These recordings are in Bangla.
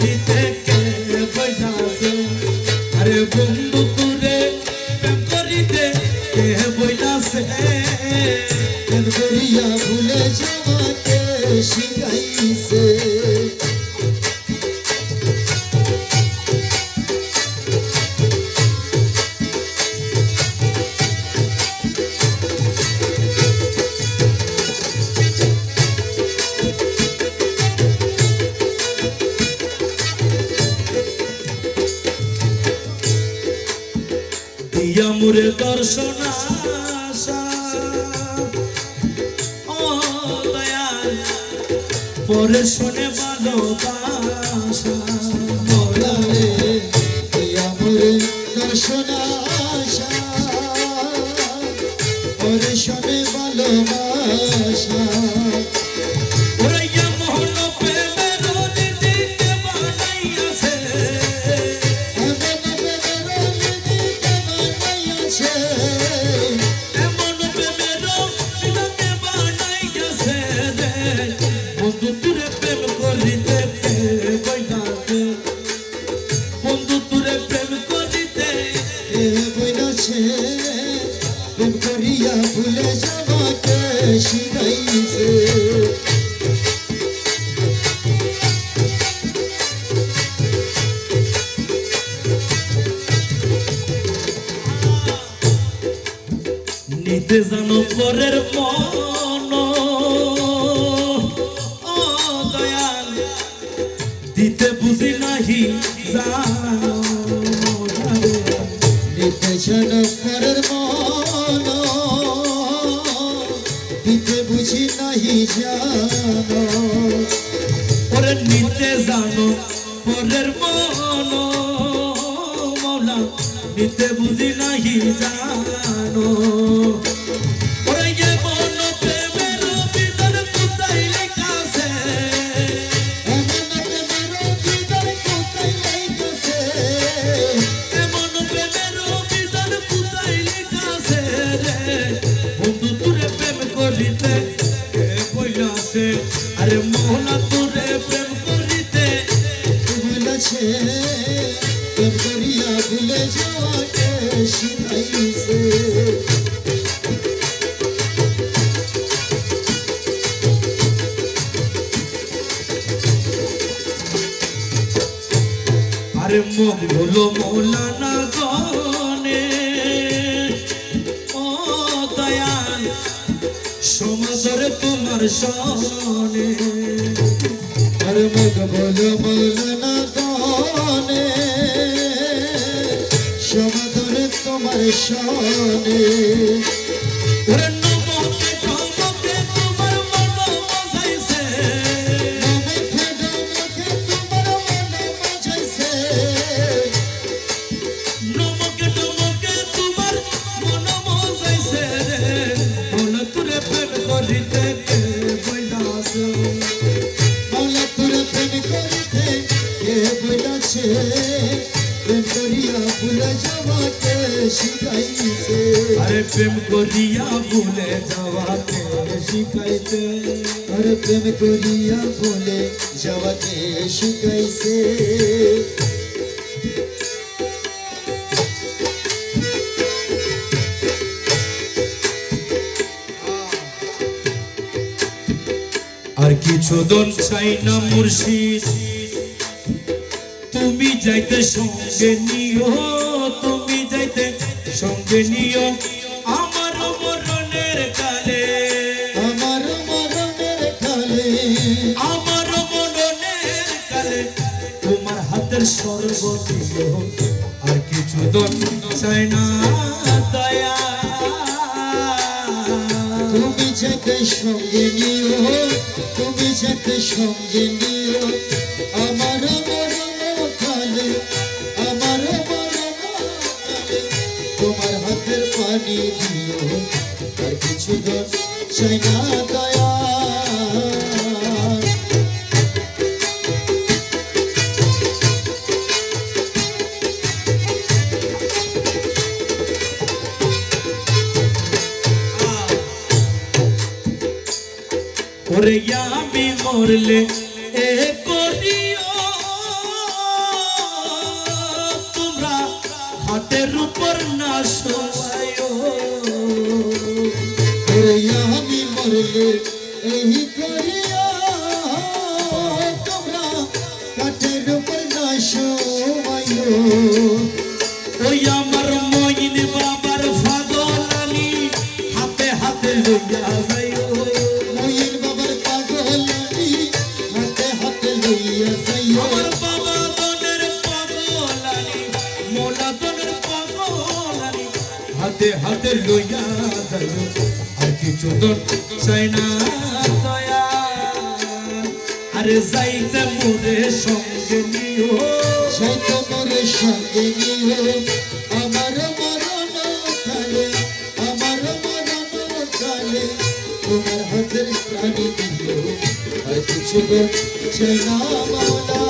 দিতে দিয়া মুরে দর্শন পরে শোনে ভালোবাসা। দর্শন নিতে জানো পরের মন। ও দয়াল, দিতে বুঝি নাহি জানো। নিতে যেন পরের মন। দিতে বুঝি নাহি জানো। ওরে নিতে জানো পরের মন। মৌলা, নিতে বুঝি নাহি জানো। তোমার ভুলে যাওয়াকে শিখাইছে। আরে প্রেম করিয়া ভুলে যাওয়াকে শিখাইতে আর প্রেম করিয়া ভুলে যাওয়াকে শিখাইছে। আর কিছু দন চাই না মুর্শিদ। তুমি যাইতে সঙ্গে নিও তুমি যাইতে সঙ্গে নিও। আমার মরণের কালে আমার মরণের কালে আমার মরণের কালে তোমার হাতের দিও আর কিছু দন চাই না দয়া। তুমি যাকে সঙ্গে নিও তুমি যাকে সঙ্গে নিও। তোমার হাতের পানি দিও। আর কিছু দশ চাই না দয়া না ওরে আমি মরলে এই করিয়া আমার মইন বাবার ফাগলানি হাতে হাতে লইয়া যাইও হাতে হাতে লইয়া আর কিছু দন চাই না দয়া। আরে যাইতে মোরে সঙ্গে নিও। সেই তোমার সঙ্গে নিও। আমার মরণ তোমার হাতের প্রাণী দিও। আর কিছু গো চাই না মাওলা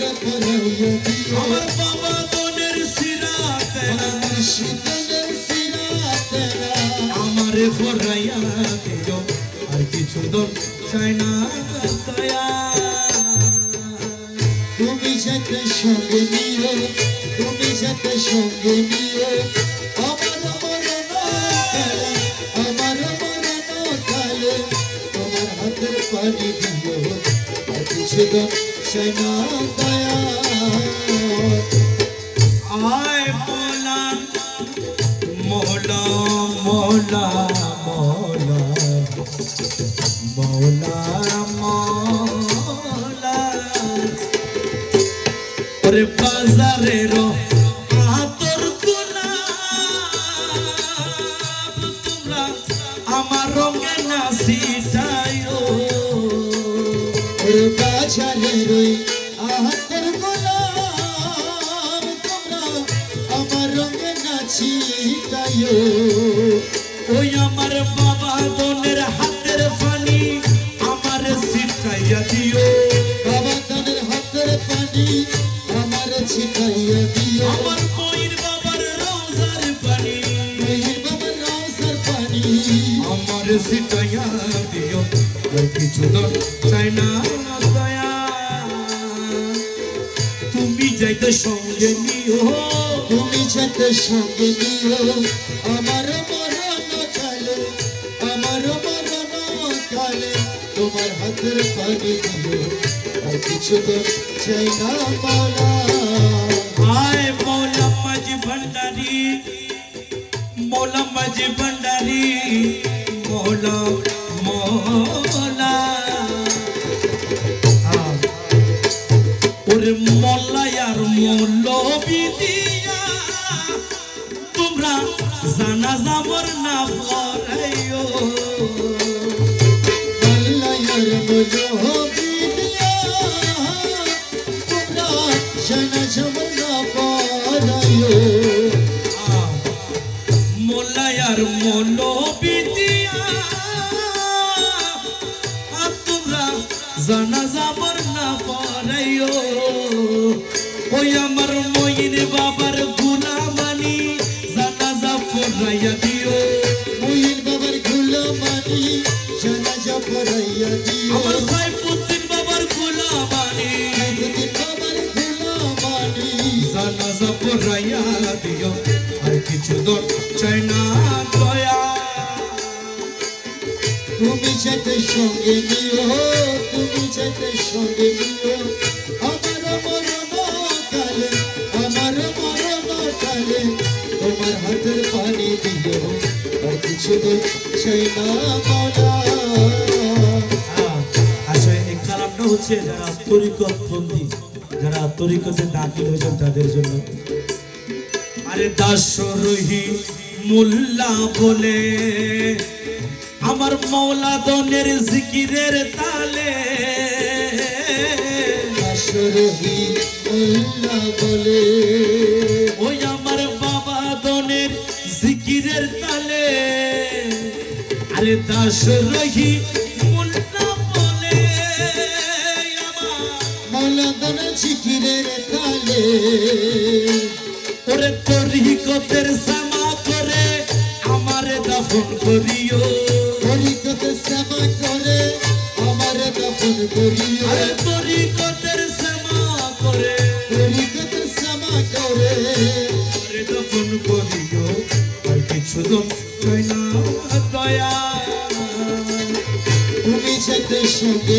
আমার বাবা দনের সিরাতে না শীতলের সিরাতে না আমারে ভরাইয়া দিও আর কিছু দন চাই না দয়া। তুমি যাতে সঙ্গে নিও তুমি যাতে সঙ্গে নিও আমার মরণ আমার মরণ কালে তোমার হাতের পানি দিও আর কিছু দিন চাই না ওই আমার যাইতে সঙ্গে নিও তুমি যাতে সঙ্গে নিও আমার মরণ কালে আমার মরণ কালে তোমার হাতের পানি দিও আর কিছু তো চাই না মালা আয় মৌলা মাঝি ভণ্ডারি মৌলা মাঝি ভণ্ডারি মৌলা মৌলা ওরে মৌলবি দিয়া তোমরা জানা যাবর না পড়াইও। আল্লাহর দিয়া তোমরা জানা জমনা পারায়ো আহ, মোল্লায়ার মৌলবি আমার গুলামানি সাইফুদ্দিন বাবার চাই সঙ্গে নিও আমার তোমার হাতের পানি দিও, আর কিছু দিন সেই না হচ্ছে যারা তরিকত বন্দি যারা তরিকতে দাখিল হয়েছেন তাদের জন্য। আরে দাসরহি মোল্লা বলে আমার মৌলা দনের জিকিরের তালে। আসরহি মোল্লা বলে ওই আমার বাবা দনের জিকিরের তালে। আরে দাসরহি ওরে তরিকতের সামা করে আমারে দাফন করিও। হরিকত সেবা করে আমার দাফন করিও। আরে তরিকতের সামা করে। হরিকত সেবা করে। আমারে দাফন করিও আর কিছু দম দয়া। তুমি সঙ্গে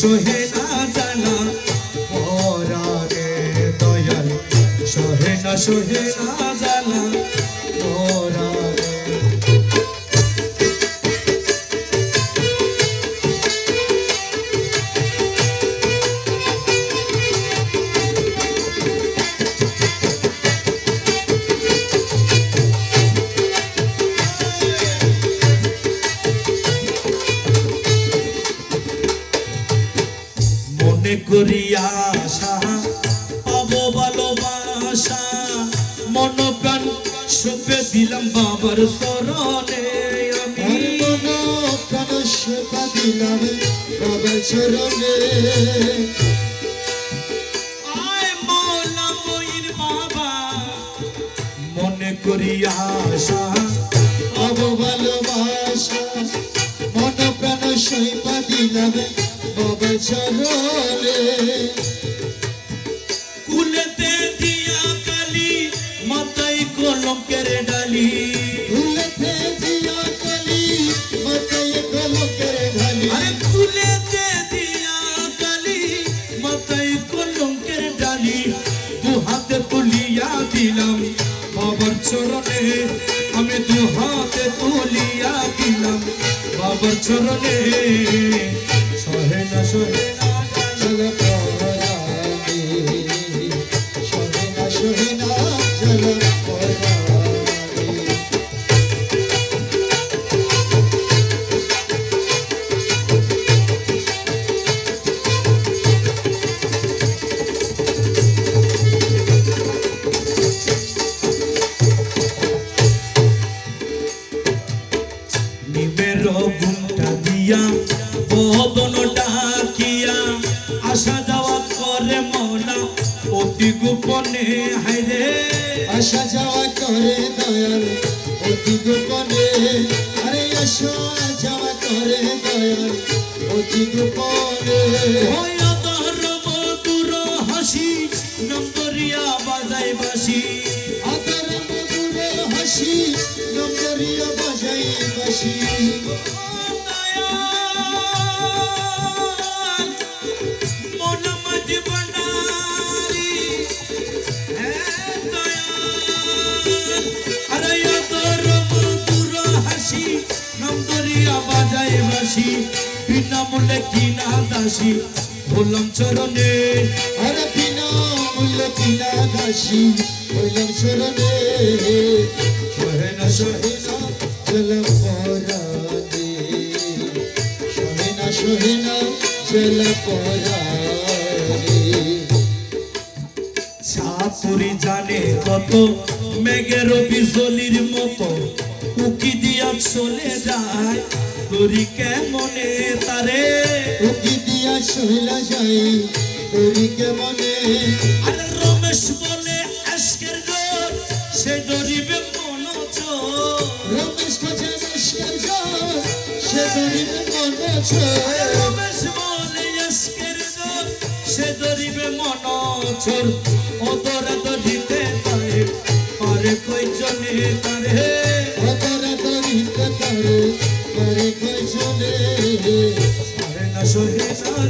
সহে না জানা পরানে দয়াল। সহে না জানা মনে করি আশা পাবো ভালোবাসা মন প্রাণ সুপে দিলাম বাবার চরণে আমি। মন প্রাণ সেবা দিলাম বাবার চরণে মনে করি আশা। অব ভালোবাসা মন প্রাণ সেবা দিলাম বাবার চরণে কুলেতে দিয়া কালি মাথায় কলঙ্কের ডালি ভুলেতে দিয়া কালি মাথায় কলকের ঢালি। আরে কুলেতে দিয়া কালি মাথায় কলঙ্কের ডালি দু হাতে তুলিয়া দিলাম বাবার চরণে আমি দু হাতে তুলিয়া দিলাম বাবার চরণে। সহে মৌলা অতি গোপনে হাইরে আসা যাওয়া করে দয়াল অতি গোপনে। আরে আসা যাওয়া করে দয়াল অতি গোপনে। বাসি বিনামূল্যে কিনা দাসী? বললাম, চরণে। আরে বিনা মূল্য কিনা দাসী? হইলাম চরণে। চাপুরি জানে কত, মেঘের বিজলির মতো। উকি দিয়া চলে যায়। তোরি কেমনে তারে? উকি দিয়া শৈলা যাই তোরি কেমনে? আরে রমেশ বলে আজকের জোর সে ডরিবে মন রমেশ কাছে মুশকিল যার সে ধরিবে মনে রমেশ বলে আজকের জোর সে ডরিবে মন চোর দরিতে তারে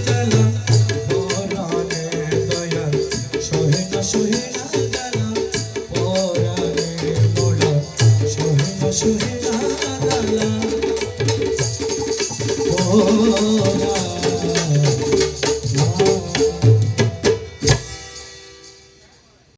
তারে